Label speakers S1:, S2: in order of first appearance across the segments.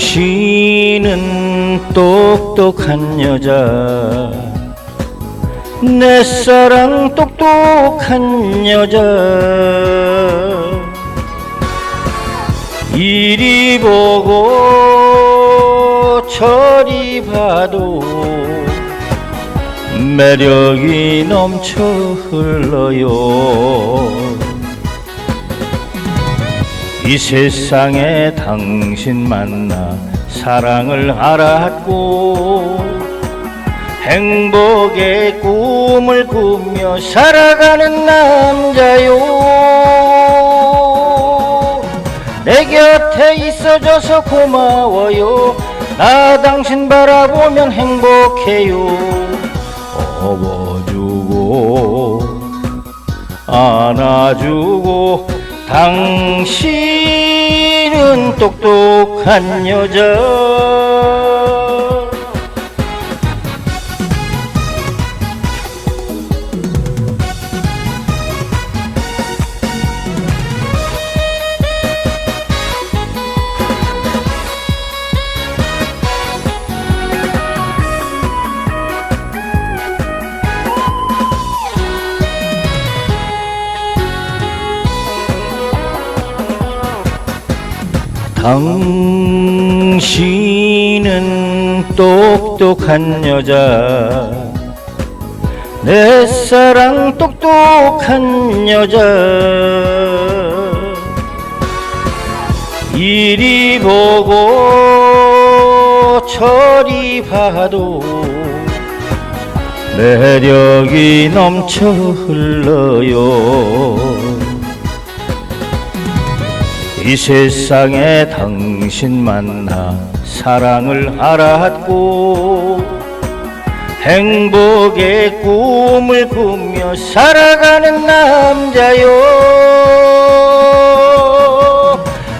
S1: 당신은 똑똑한 여자. 내 사랑 똑똑한 여자. 이리 보고 저리 봐도 매력이 넘쳐 흘러요 이 세상에 당신 만나 사랑을 알았고 행복의 꿈을 꾸며 살아가는 남자요. 내 곁에 있어줘서 고마워요. 나 당신 바라보면 행복해요. 업어주고 안아주고 당신은 똑똑한 여자 당신은 똑똑한 여자. 내 사랑 똑똑한 여자. 이리 보고 저리 봐도 매력이 넘쳐 흘러요 이 세상에 당신 만나 사랑을 알았고 행복의 꿈을 꾸며 살아가는 남자요.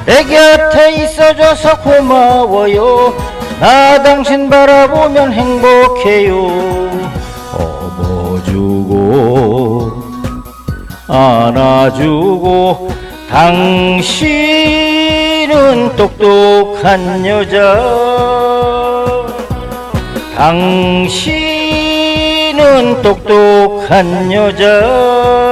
S1: 내 곁에 있어줘서 고마워요. 나 당신 바라보면 행복해요. 업어주고 안아주고 당신은 똑똑한 여자. 당신은 똑똑한 여자